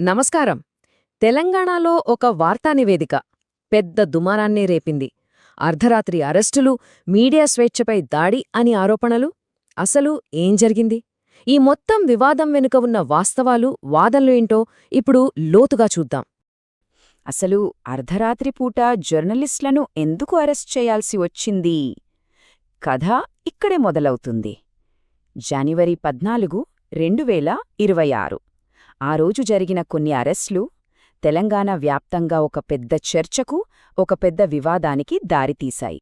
నమస్కారం. తెలంగాణలో ఒక వార్తా నివేదిక పెద్ద దుమారాన్నే రేపింది. అర్ధరాత్రి అరెస్టులు మీడియా స్వేచ్ఛపై దాడి అని ఆరోపణలు? అసలు ఏం జరిగింది? ఈ మొత్తం వివాదం వెనుక ఉన్న వాస్తవాలు వాదనలు ఏంటో ఇప్పుడు లోతుగా చూద్దాం. అసలు అర్ధరాత్రి పూట జర్నలిస్టులను ఎందుకు అరెస్ట్ చేయాల్సి వచ్చింది? కథ ఇక్కడే మొదలవుతుంది. జనవరి పద్నాలుగు రెండు వేల ఇరవై ఆరు. ఆ రోజు జరిగిన కొన్ని అరెస్టులు తెలంగాణ వ్యాప్తంగా ఒక పెద్ద చర్చకు ఒక పెద్ద వివాదానికి దారితీశాయి.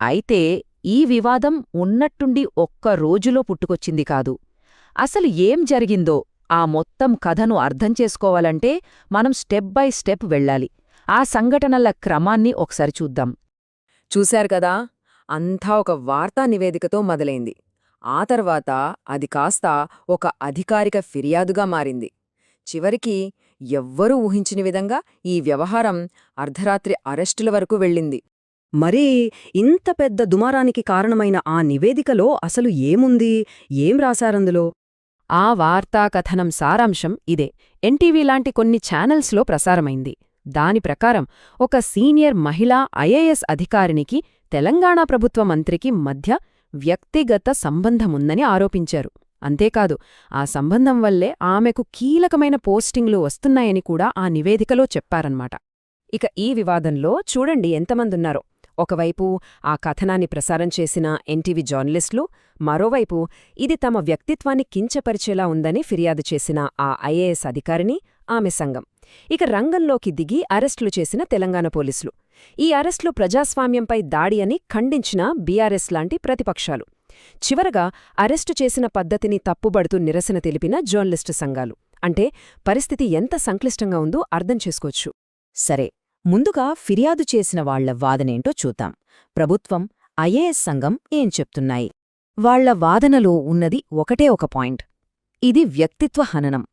అయితే ఈ వివాదం ఉన్నట్టుండి ఒక్క రోజులో పుట్టుకొచ్చింది కాదు. అసలు ఏం జరిగిందో ఆ మొత్తం కథను అర్థం చేసుకోవాలంటే మనం స్టెప్ బై స్టెప్ వెళ్ళాలి. ఆ సంఘటనల క్రమాన్ని ఒకసారి చూద్దాం. చూశారు కదా అంతా ఒక వార్తా నివేదికతో మొదలైంది. ఆ తర్వాత అది కాస్త ఒక అధికారిక ఫిర్యాదుగా మారింది. చివరికి ఎవ్వరూ ఊహించిన విధంగా ఈ వ్యవహారం అర్ధరాత్రి అరెస్టుల వరకు వెళ్ళింది. మరీ ఇంత పెద్ద దుమారానికి కారణమైన ఆ నివేదికలో అసలు ఏముంది? ఏం రాశారందులో? ఆ వార్తా కథనం సారాంశం ఇదే. ఎన్టీవీ లాంటి కొన్ని ఛానల్స్లో ప్రసారమైంది. దాని ప్రకారం ఒక సీనియర్ మహిళా ఐఏఎస్ అధికారినికి తెలంగాణ ప్రభుత్వ మంత్రికి మధ్య వ్యక్తిగత సంబంధముందని ఆరోపించారు. అంతేకాదు ఆ సంబంధం వల్లే ఆమెకు కీలకమైన పోస్టింగ్లు వస్తున్నాయని కూడా ఆ నివేదికలో చెప్పారన్నమాట. ఇక ఈ వివాదంలో చూడండి ఎంతమందున్నారో. ఒకవైపు ఆ కథనాన్ని ప్రసారం చేసిన ఎన్టీవీ జర్నలిస్టులు మరోవైపు ఇది తమ వ్యక్తిత్వాన్ని కించపరిచేలా ఉందని ఫిర్యాదు చేసిన ఆ ఐఏఎస్ అధికారిని ఆమె సంఘం. ఇక రంగంలోకి దిగి అరెస్టులు చేసిన తెలంగాణ పోలీసులు. ఈ అరెస్టులు ప్రజాస్వామ్యంపై దాడి అని ఖండించిన బీఆర్ఎస్ లాంటి ప్రతిపక్షాలు. చివరగా అరెస్టు చేసిన పద్ధతిని తప్పుబడుతూ నిరసన తెలిపిన జర్నలిస్టు సంఘాలు. అంటే పరిస్థితి ఎంత సంక్లిష్టంగా ఉందో అర్థం చేసుకోవచ్చు. సరే ముందుగా ఫిర్యాదు చేసిన వాళ్ళ వాదనేంటో చూద్దాం. ప్రభుత్వం ఐఏఎస్ సంఘం ఏం చెప్తున్నాయి? వాళ్ళ వాదనలో ఉన్నది ఒకటే ఒక పాయింట్. ఇది వ్యక్తిత్వ హననం.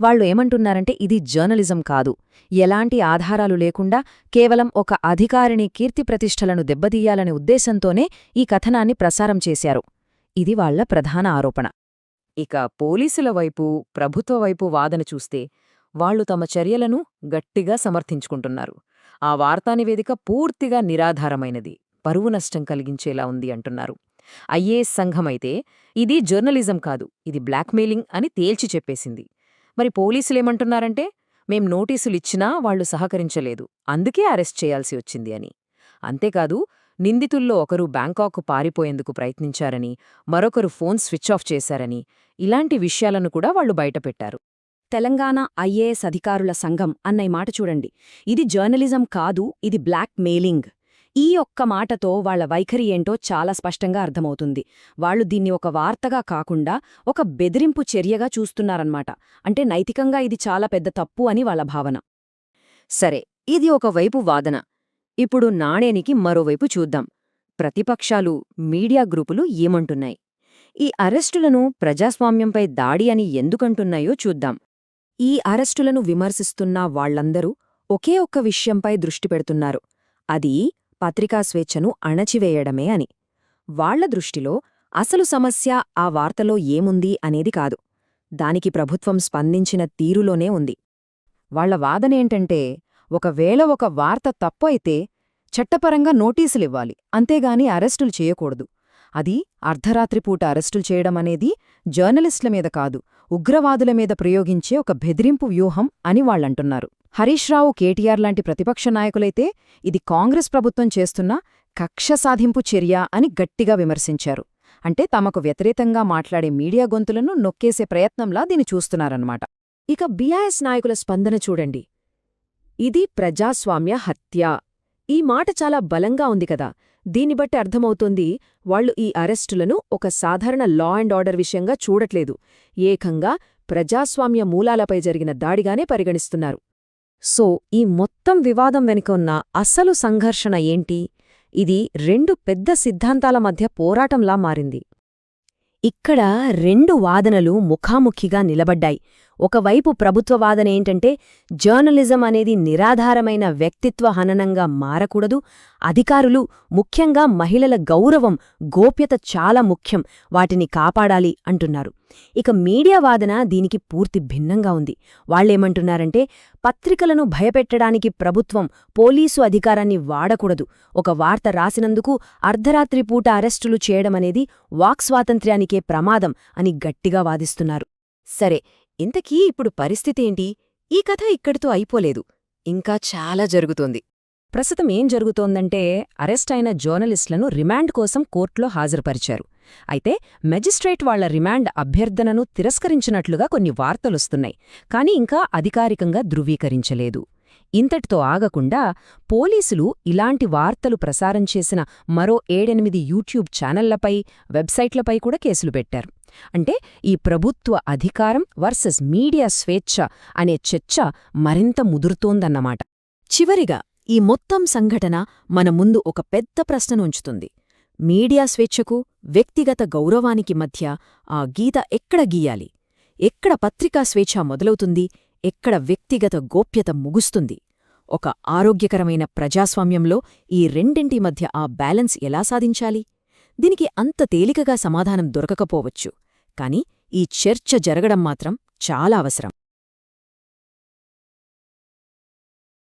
వాళ్ళు ఏమంటున్నారంటే ఇది జర్నలిజం కాదు. ఎలాంటి ఆధారాలు లేకుండా కేవలం ఒక అధికారిని కీర్తిప్రతిష్టలను దెబ్బతీయాలనే ఉద్దేశంతోనే ఈ కథనాన్ని ప్రసారం చేశారు. ఇది వాళ్ళ ప్రధాన ఆరోపణ. ఇక పోలీసుల వైపు ప్రభుత్వ వైపు వాదన చూస్తే వాళ్ళు తమ చర్యలను గట్టిగా సమర్థించుకుంటున్నారు. ఆ వార్తా నివేదిక పూర్తిగా నిరాధారమైనది. పరువు నష్టం కలిగించేలా ఉంది అంటున్నారు. ఐఏఎస్ సంఘమైతే ఇది జర్నలిజం కాదు ఇది బ్లాక్మెయిలింగ్ అని తేల్చి చెప్పేసింది. మరి పోలీసులేమంటున్నారంటే మేం నోటీసులిచ్చినా వాళ్ళు సహకరించలేదు. అందుకే అరెస్ట్ చేయాల్సి వచ్చింది అని. అంతేకాదు నిందితుల్లో ఒకరు బ్యాంకాక్ పారిపోయేందుకు ప్రయత్నించారని మరొకరు ఫోన్ స్విచ్ ఆఫ్ చేశారని ఇలాంటి విషయాలను కూడా వాళ్ళు బయటపెట్టారు. తెలంగాణ ఐఏఎస్ అధికారుల సంఘం అన్నయ్య మాట చూడండి. ఇది జర్నలిజం కాదు ఇది బ్లాక్ మెయిలింగ్ ఈ ఒక్క మాటతో వాళ్ళ వైఖరి ఏంటో చాలా స్పష్టంగా అర్థమవుతుంది. వాళ్ళు దీన్ని ఒక వార్తగా కాకుండా ఒక బెదిరింపు చర్యగా చూస్తున్నారన్నమాట. అంటే నైతికంగా ఇది చాలా పెద్ద తప్పు అని వాళ్ళ భావన. సరే ఇది ఒకవైపు వాదన. ఇప్పుడు నాణేనికి మరోవైపు చూద్దాం. ప్రతిపక్షాలు మీడియా గ్రూపులు ఏమంటున్నాయి? ఈ అరెస్టులను ప్రజాస్వామ్యంపై దాడి అని ఎందుకంటున్నాయో చూద్దాం. ఈ అరెస్టులను విమర్శిస్తున్న వాళ్ళందరూ ఒకే ఒక్క విషయంపై దృష్టి పెడుతున్నారు. అది పత్రికా స్వేచ్ఛను అణచివేయడమే అని. వాళ్ళ దృష్టిలో అసలు సమస్య ఆ వార్తలో ఏముంది అనేది కాదు. దానికి ప్రభుత్వం స్పందించిన తీరులోనే ఉంది. వాళ్ళ వాదనేంటంటే ఒకవేళ ఒక వార్త తప్పు అయితే చట్టపరంగా నోటీసులివ్వాలి అంతేగాని అరెస్టులు చేయకూడదు. అది అర్ధరాత్రిపూట అరెస్టులు చేయడమనేది జర్నలిస్టుల మీద కాదు ఉగ్రవాదుల మీద ప్రయోగించే ఒక బెదిరింపు వ్యూహం అని వాళ్ళంటున్నారు హరీష్ రావు కేటీఆర్ లాంటి ప్రతిపక్ష నాయకులైతే ఇది కాంగ్రెస్ ప్రభుత్వం చేస్తున్న కక్ష సాధింపు చర్య అని గట్టిగా విమర్శించారు. అంటే తమకు వ్యతిరేకంగా మాట్లాడే మీడియా గొంతులను నొక్కేసే ప్రయత్నంలా దీని చూస్తున్నారన్నమాట. ఇక బీఆర్ఎస్ నాయకుల స్పందన చూడండి. ఇది ప్రజాస్వామ్య హత్య. ఈ మాట చాలా బలంగా ఉంది కదా. దీన్ని బట్టి అర్థమవుతోంది వాళ్ళు ఈ అరెస్టులను ఒక సాధారణ లా అండ్ ఆర్డర్ విషయంగా చూడట్లేదు. ఏకంగా ప్రజాస్వామ్య మూలాలపై జరిగిన దాడిగానే పరిగణిస్తున్నారు. సో ఈ మొత్తం వివాదం వెనుక ఉన్న అసలు సంఘర్షణ ఏంటి? ఇది రెండు పెద్ద సిద్ధాంతాల మధ్య పోరాటంలా మారింది. ఇక్కడ రెండు వాదనలు ముఖాముఖిగా నిలబడ్డాయి. ఒకవైపు ప్రభుత్వ వాదన ఏంటంటే జర్నలిజం అనేది నిరాధారమైన వ్యక్తిత్వ హననంగా మారకూడదు. అధికారులు ముఖ్యంగా మహిళల గౌరవం గోప్యత చాలా ముఖ్యం. వాటిని కాపాడాలి అంటున్నారు. ఇక మీడియా వాదన దీనికి పూర్తి భిన్నంగా ఉంది. వాళ్ళేమంటున్నారంటే పత్రికలను భయపెట్టడానికి ప్రభుత్వం పోలీసు అధికారాన్ని వాడకూడదు. ఒక వార్త రాసినందుకు అర్ధరాత్రి పూట అరెస్టులు చేయడమనేది వాక్స్వాతంత్ర్యానికే ప్రమాదం అని గట్టిగా వాదిస్తున్నారు. సరే ఇంతకీ ఇప్పుడు పరిస్థితేంటి? ఈ కథ ఇక్కడితో అయిపోలేదు. ఇంకా చాలా జరుగుతోంది. ప్రస్తుతం ఏం జరుగుతోందంటే అరెస్ట్ అయిన జర్నలిస్టులను రిమాండ్ కోసం కోర్టులో హాజరుపరిచారు. అయితే మెజిస్ట్రేట్ వాళ్ళ రిమాండ్ అభ్యర్థనను తిరస్కరించినట్లుగా కొన్ని వార్తలొస్తున్నాయి. కానీ ఇంకా అధికారికంగా ధృవీకరించలేదు. ఇంతటితో ఆగకుండా పోలీసులు ఇలాంటి వార్తలు ప్రసారం చేసిన మరో ఏడెనిమిది యూట్యూబ్ ఛానళ్ళపై వెబ్సైట్లపై కూడా కేసులు పెట్టారు. అంటే ఈ ప్రభుత్వ అధికారం వర్సెస్ మీడియా స్వేచ్ఛ అనే చర్చ మరింత ముదురుతోందన్నమాట. చివరిగా ఈ మొత్తం సంఘటన మన ముందు ఒక పెద్ద ప్రశ్నను ఉంచుతుంది. మీడియా స్వేచ్ఛకు వ్యక్తిగత గౌరవానికి మధ్య ఆ గీత ఎక్కడ గీయాలి? ఎక్కడ పత్రికా స్వేచ్ఛ మొదలవుతుంది? ఎక్కడ వ్యక్తిగత గోప్యత ముగుస్తుంది? ఒక ఆరోగ్యకరమైన ప్రజాస్వామ్యంలో ఈ రెండింటి మధ్య ఆ బ్యాలెన్స్ ఎలా సాధించాలి? దీనికి అంత తేలికగా సమాధానం దొరకకపోవచ్చు. కాని ఈ చర్చ జరగడం మాత్రం చాలా అవసరం.